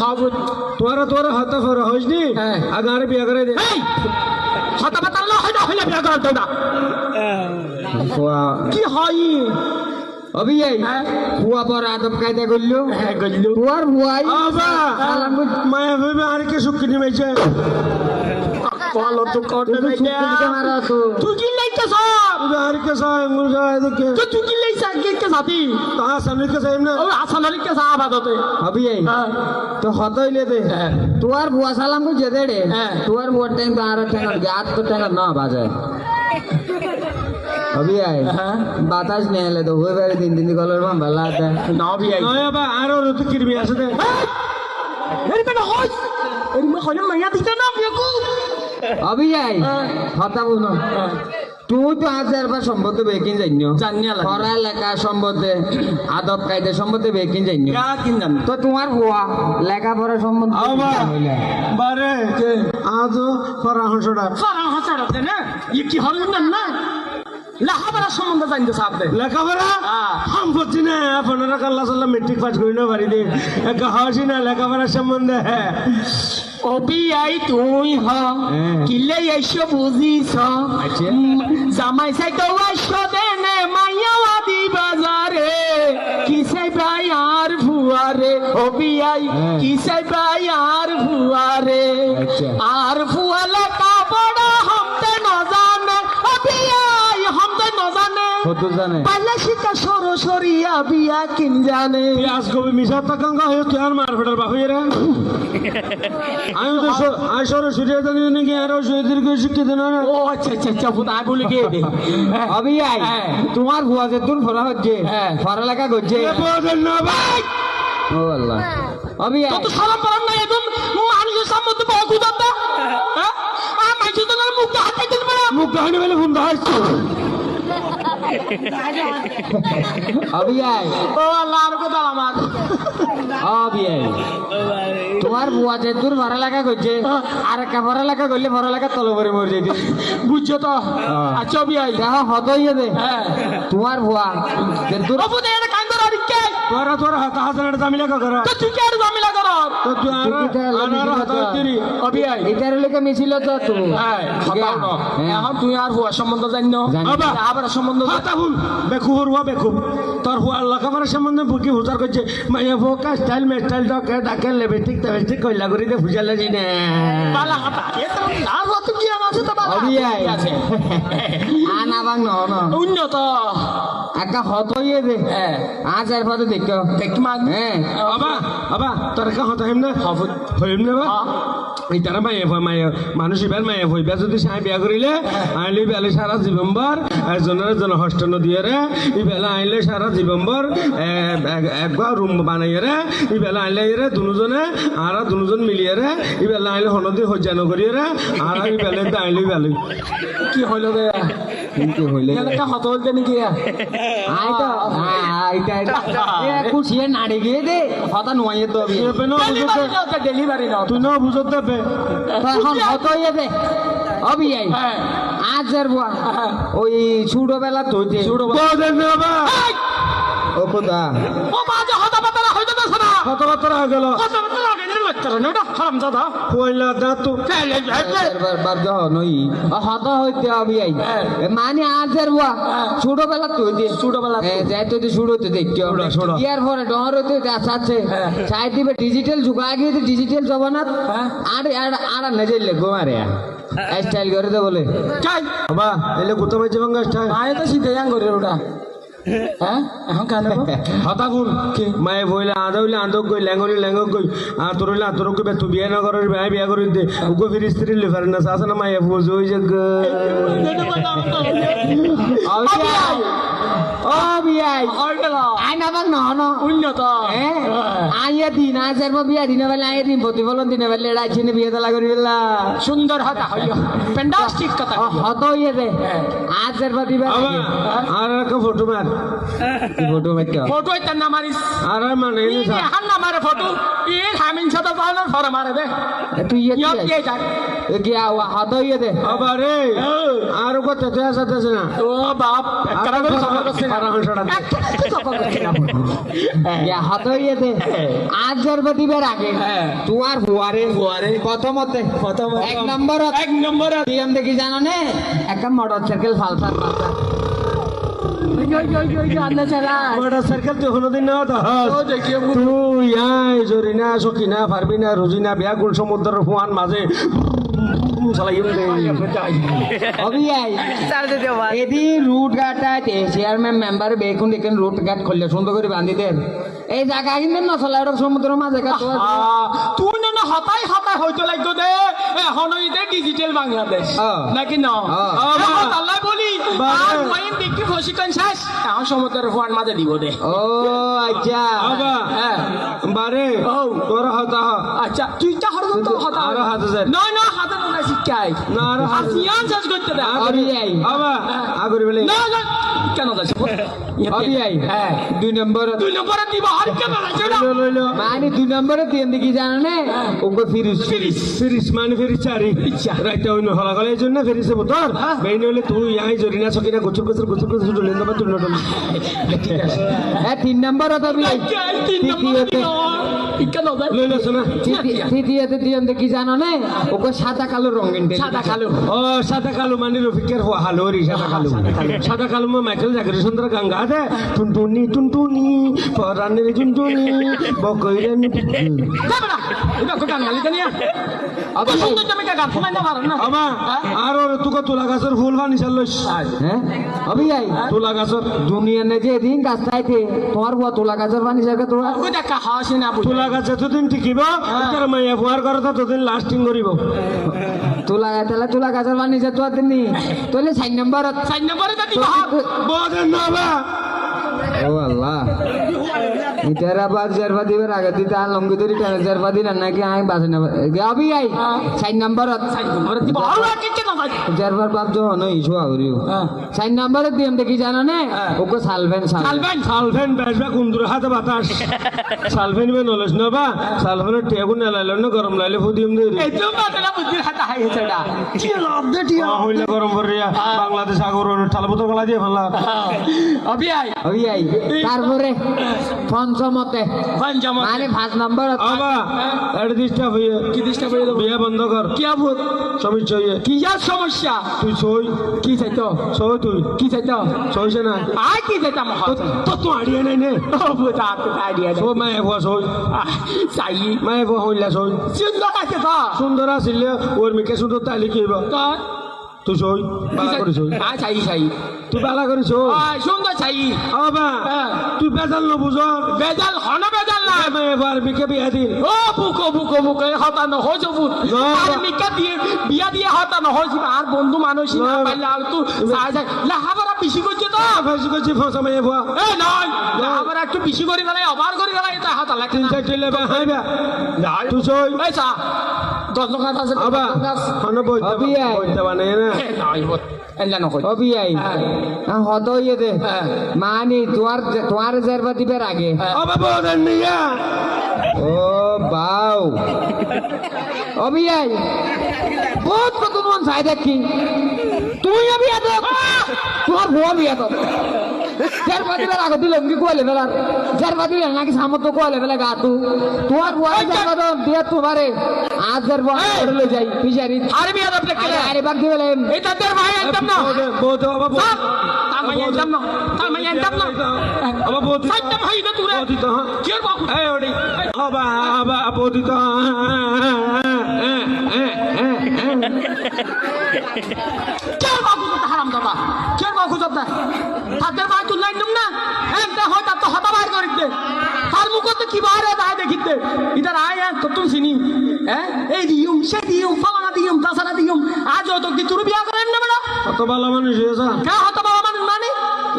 খাব তোরা তোরা হাত ফরা হইসনি হ্যাঁ। আগারে বিয়া করে দে। হাতা পাতা লো হইনা হইনা বিয়া করার দৌড়া কি হয়? অবি এই হ্যাঁ। হুয়া পর আদব কায়দা করল। হ্যাঁ হুয়ার হুয়াই মায়া ভেবে আর কে সুক্কি নিমেছে কলো তো করতে তুই তো নাই চুপ করে মারা তো তুই কি লাইতে সব আর কে সাহেব মুর সাহেব দেখে তো তুই কি লাইছে কে কে সাথী তা সামনে কে সাহেব না ও আসান আলী কে সাহাবা দতে অবি এই হ্যাঁ তো হতইলে দে হ্যাঁ। তোর বুয়া সালাম কো যেতে রে হ্যাঁ। তোর বুয়ার টাইম তো আর ঠেঙ্গা গাত তো ঠেঙ্গা না বাজে অবি আই হ্যাঁ। বাতাস নিয়ে এলে তো হয়ে বেড়ে দিন দিন কলর বাম ভালো আছে না বিয়াই নয় আবা আর ওর তো কিরবি আছে দে এর বেটা হয় এর মা হইনা মাইয়া দিতে না বিয়াকু হ্যাঁ। হতা বুনো তুই তো আজ একবার সম্বন্ধে বেকিন জানিও জানিয়া লাগে। পড়ালেখা সম্বন্ধে আদব কায়দা সম্বন্ধে বেকিন জানিও তো তোমার বুয়া লেখাপড়া সম্বন্ধে আবা কি বারে আজ ফরা হসড়া ফারা হাসাড়া না? ই কি হল না? লাহাবারা সম্বন্ধে জানতে সাথে লেখাপড়া। হাম করছি না পনেরো কাল্লা সাল্লাহ মেট্রিক পাস করি না বাড়ি দিয়ে হওয়াছি না লেখাপড়ার সম্বন্ধে। অবি আই তুই হ হ্যাঁ। কিলে এসো বুঝিস আচ্ছা। জামাই সাই তো আসো দেনে মাইয়া আদি বাজারে কিসে ভাই আর ভুয়ারে অবি আই হ্যাঁ। কিসাই ভাই আর ভুয়ারে আচ্ছা। আর জানে। পাল্লা কিন জানে। আজ কবি মিশা হয়ে মার ফেটার আমি তো স- আমি সরাসরি জানি নাকি আরও শহীদদেরকে শিক্ষিত না ও আচ্ছা আচ্ছা আচ্ছা দে অবি আই হ্যাঁ। তোমার বুয়া যে পড়া হচ্ছে হ্যাঁ। পড়ালেখা করছে। ও আল্লাহ। অবি আই তত সালাম পালাম না একদম। মানুষের সামনে বহু গুদাতা হ্যাঁ? আর মানুষের তো মুখ হাতে দিল বড় মুখ কাহিনী বলে অবি আই আর অবি তোমার বুয়া যে তোর পড়ালেখা করছে আর একটা পড়ালেখা করলে পড়ালেখা তলে পরে মরে যেতে। বুঝছ তো? আচ্ছা বিয়াই দেখো হত হইয়ে দে। হ্যাঁ। তোমার বুয়া যে তোর বাবু দে এটা কান ধরে কে তোরা তোরা হাতা হাজার দামি লেখা তো তুই কে জামিলা হাতা এটার লেগে মিছিল তো। তুমি হ্যাঁ হ্যাঁ। এখন তুই আর হুয়া সম্বন্ধ জানি। আবা। আবার সম্বন্ধ হাতা ভুল। বেকু হরুয়া বেকু। তোর হুয়া লেখাপড়ার সম্বন্ধে বুকি হুজার করছে। মাইয়া ফোকা স্টাইল মে স্টাইল ডকে ডাকে লেবে ঠিক তবে ঠিক কইলা করি দে ফুজালে জি না। বালা কথা এ তো না কি বালা আছে। আনা বাং ন ন। উন্নত। একটা হত হইয়ে দে হ্যাঁ। আজ আর পথে দেখো। দেখি মান হ্যাঁ। আবা আবা তোর কা হতা হেম না? হইম না বা এই তারা মায়ে ভয় মায়ে মানুষ এবার মায়ে ভইবা যদি সাই বিয়া করিলে আইলে বেলে সারা জীবনভর একজনের জন হস্ত নদীয়ে রে। ই বেলা আইলে সারা জীবনভর একবার রুম বানাইয়ে রে। ই বেলা আইলে রে দুজনে আর দুজন মিলিয়ে রে। ই বেলা আইলে হনদি হজ্জা নগরিয়ে রে। আর ই বেলে আইলে বেলে। কি হইল রে? কিন্তু হইলে একটা হত হইতে নাকি আই তো আইটা এ কুছিয়ে নাড়ে গিয়ে দে। হতা নোয়ে তো অবি এবে না বুঝতে ডেলিভারি না ডেলিভারি না তুই না বুঝতে দেবে এখন হত হইয়ে দে। অবি আই। হ্যাঁ। আর বুয়া। ওই ছোটবেলা তো যে বলেন না বা ও কোদা ও বাজে হতা পাতা হইতে না। সারা কথাবার্তা হয়ে গেল। হতা পাতা হারাম দাদা। দা তো বার নই হত হইতে অবি আই। মানে আজ আর বুয়া ছোটবেলা তো যে ছোটবেলা তো। যাই তো শুরু হতে দেখছ ছোট, ছোট। ইয়ার পরে ডর হতে আছে চাই দিবে ডিজিটাল যুগ আগে ডিজিটাল জমানাত হ্যাঁ। আর গোমারে স্টাইল করে দে বলে। চাই। বাবা এলে বাঙ্গাসটা আয় তো সিধে যাং করে ওটা। হ্যাঁ এখন কেন হতা কোন মায়ে বইলে আধা হইলে আদক কই ল্যাঙ্গলি ল্যাঙ্গক কই আর তোর হইলে আতরক কই তুই বিয়া না করার বিয়া বিয়া করে দে উগো ফির স্ত্রী লিফার না শাসন না মায়ে ওই যে গ অবিয়াই অবিয়াই আই না ন? উন্নত। আইয়া দিন আজের বিয়া দিনে বেলা আইয়া দিন প্রতিফলন দিনে বেলা বিয়ে দেলা করি বেলা সুন্দর হতা হইল পেন্ডাস্টিক কথা। হত দে আজের বা দিবা আর একটা ফটো মার ফটো মেকা ফটো ইতার না মারিস আর আর মানে হান না মারে ফটো। ই হামিন সাদা জানার ফরে মারে দে। তুই ইয়ে যাক কি হত দে আবার রে আর কত তে আসাতে আছে না? ও বাপ করে করছে না সারা হংসটা দে। হাত হইয়ে দে। আজ জরবা দিবার আগে হ্যাঁ। তোমার বুয়ারে বুয়ারে। প্রথমতে প্রথম এক নম্বর নম্বর দেখি জানো নে? একটা মোটর সাইকেল তুই জরিনা সকিনা রুজিনা বিয়া গুল সমুদ্রের ফুয়ান মাঝে। এদি রুট গাটা চেয়ারম্যান মেম্বার বেকুন দেখেন রুট গাট খুললে সুন্দর করে বান্ধি দেন এই জায়গা কিন্তু নচলা ওটা সমুদ্রের মাঝে তুই না হতাই হতাই হইতো লাগতো দে এখন দে ডিজিটাল বাংলাদেশ। নাকি না আল্লাহ বলি কয়েন দেখি প্রশিক্ষণ শেষ এখন সমুদ্রের ফোয়ার মাঝে দিব দে ও আচ্ছা বারে ও। তোর হতা আচ্ছা তুই তা হরদম তো হতা আরও হাত না না হাতে না আরও। আসিয়ান শেষ করতে দে অবিয়াই আবা আগরে বেলে না না কেন যাচ্ছে অবিয়াই হ্যাঁ। দুই নম্বর দুই নম্বরে দিব আর কেন যাচ্ছে লইলো মানে দুই নম্বরে দিয়ে দেখি জানো নে? ওকে ফিরিস। ফিরিস। ফিরিস মানে ফিরিস চারি। রাইতে হইন হলা গলে এই জন্য ফিরিসে বুতর বেইন হইলে তুই আই জরিনা সকিনা গুচুর গুচুর গুচুর গুচুর ডলে দেবা তুই নটল হ্যাঁ তিন নম্বর তবে তিন নম্বরে দিব কেন যায় লইলো শোনা তৃতীয়তে দিয়ে দেখি জানো নে? ওকে সাদা কালো রঙিন সাদা কালো। ও সাদা কালো মানে রফিকের হওয়া হালো রি সাদা কালো। সাদা কালো। মা মাইকেল জাগরি সুন্দর গঙ্গা দে। টুনটুনি টুনটুনি পরানের টুনটুনি বকইরেন যাবে না এটা তো গান গালি জানিয়া অত সুন্দর তুমি গান শোনাই না পারেন না? আমা আর ওর তুকে তুলা গাছের ফুল ফানি চালস হ্যাঁ? অবিয়াই তুলা গাছের দুনিয়া নে যে দিন গাছ চাইতে তোমার বুয়া তোলা গাছের পানি যাবে তোরা? ওই দেখা হাসি না বুঝি। তুলা গাছ যতদিন টিকিব তার মাইয়া ফুয়ার করো ততদিন লাস্টিং করিব তোলা গাছ তাহলে তুলা গাছের পানি যা তোর দিন তোলে সাইন নম্বর সাইন নম্বরে তো না ও আল্লাহ। ইতারা বাদ জারবা দিবার আগে দিতে আর লঙ্গি ধরি টানে জারবা দিলেন নাকি আমি বাজে না? গাবি আই চার নম্বর চার নম্বরে দিব আর আর কি কেন যায় জারবার বাপ যখন ইসু আউরিও চার নম্বর দিম দেখি জানো নে? ওকে সালবেন সাল চালবেন সালফেন বেসবা কুন্দুর হাতে বাতাস। সালফেন বে নলেজ না বা সালফেনের টেগুন নেলাইল না গরম লাইলে ফুদিম দে। এই তো মাথাটা বুদ্ধির হাতে হাই এটা কি লাভ দে টিয়া? হইলে গরম করিয়া বাংলাদেশ আগর ঠালবুতো গলা দিয়ে ফেলা। অবি আই। ওই আই তারপরে পঞ্চমতে। পঞ্চম মানে পাঁচ নম্বর আবা এটা ডিস্টার্ব হইয়ে কি ডিস্টার্ব হয়ে যাবে বিয়া বন্ধ কর। কি আবুত সমস্যা হইয়ে কি আর সমস্যা? তুই সই কি চাইতো? সই তুই। কি চাইতো? সইছে না। আই কি চাইতাম তো তো আড়িয়ে নাই নে। বুঝা তো আইডিয়া সই মায়ে ভুয়া সই চাই। মায়ে ভুয়া হইলা সই সুন্দর আছে তো। সুন্দর আছিল ওর মিকে সুন্দর তাইলে কি হইব? তো তুই সই বালা করি সই আ চাই চাই তুই বালা করি সই আ সুন্দর চাই আবা হ্যাঁ। তুই বেজাল নবুঝর বেজাল হন বেজাল না মায়ে বার মিকে বিয়া দিন ও বুকো বুকো বুকো হতা ন হয়ে যাব না, আর বা- মিকা দিয়ে বিয়া দিয়ে হতা ন যাবে আর বন্ধু মানুষ না না, বা- পাইলে আর তুই সাহায্য লাহাবারা বেশি করছে তো ফেসি করছি ফসা মায়ে ভুয়া এ নয় লাহাবারা একটু বেশি করে গেলে অবার করে গেলে এটা হতা লাগে তিন না চারটে লেবে হাইবা তুই সই এই চা লোক আছে আবা হানো বইতে বইতে বানাই না এলা নকই অবি আই হত ইয়ে দে। মানে তোমার তোমার জারবা দিবার আগে আবা বদেন নিয়া ও বাউ অবি আই বহুত কত মন চাই দেখি তুই অবি আদ তোমার বউ জারবা দিবার আগে তুই লঙ্গি কোয়ালে ফেলার জারবা দিলে নাকি সামত কোয়ালে ফেলে গা তু তোমার বউ জারবা তো দিয়া তোমারে আজ জারবা লই যাই পিজারি আরে বিয়া আরে কেলে আরে বাকি বলে এই তাদের ভাই একদম না? বদে বদে আবা সাপ তার মাই একদম না? তার একদম না? আবা বদে। সাইডটা ভাই না তুই বদে হ্যাঁ কি বাকু এই ওডি আবা আবা বদে তো কি আর বাকু হারাম দাদা। কি বাকু দাদা তাদের ভাই তুই লাইন না একটা হয় তার তো হতা বাইর করে দে তার মুখতে কি বাইরে যায় দেখিতে? ইদার আয় এক তো তুমি চিনি হ্যাঁ এই দিউম সে দিউম ফালানা দিউম তাছাড়া দিউম আজ তো কি তোর বিয়া করেন না বেটা কত ভালো মানুষ হয়েছে কে হতা বাবা মানুষ মানে?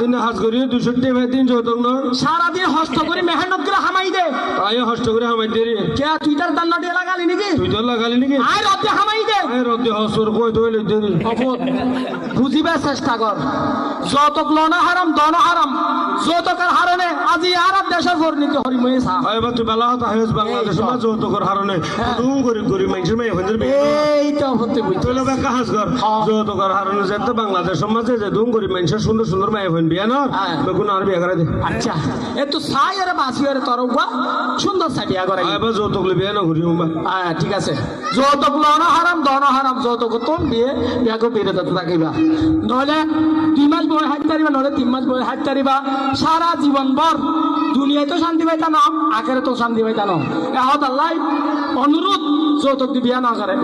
দিন হাজ করি দুশো টিভি তিন চৌতক ন সারাদিন হস্ত করে মেহনত করে হামাই দে। তাই হষ্ট করে হামাই দেরি কে তুই তার দান্না দিয়ে লাগালি নাকি? তুই তো লাগালি নাকি? আয় রদ্দে হামাই দে। এই রদ্দি হস্তর কই তো দেরি বুঝিবার চেষ্টা কর। যৌতুক লনা হারাম দন হারাম। যৌতুকের হারণে আজি আর আর দেশের পরিণতি সা এবার তুই বেলা হতা হয়েছ বাংলাদেশ মা যৌতুকর হারণে দুম গরিব গরিব মানুষের মেয়ে হইতে এইটা হতে বুঝতে তুই লোক একটা হাস কর যৌতুকর হারণে যেতে বাংলাদেশ সমাজে যে দুম গরিব মানুষের সুন্দর সুন্দর মেয়ে হইন বিয়া নর হ্যাঁ। বেগুন আর বিয়া করে দে আচ্ছা একটু সাই আর বাসি আর তরফা সুন্দর সাইডিয়া করে এবার যৌতুক লি বিয়া নকরি উম্বা হ্যাঁ ঠিক আছে। যৌতুক লন হারাম দন হারাম যৌতুক তোম দিয়ে বিয়াকে বিরত থাকিবা নহলে দুই মাস বই হাত তারিবা নহলে তিন মাস বই হাত তারিবা সারা জীবন বর দুনিয়ায় তো শান্তি পাইতা না আখেরে তো শান্তি পাইতা না এহত আল্লাহ অনুরোধ যৌতুক দিবিয়া না করে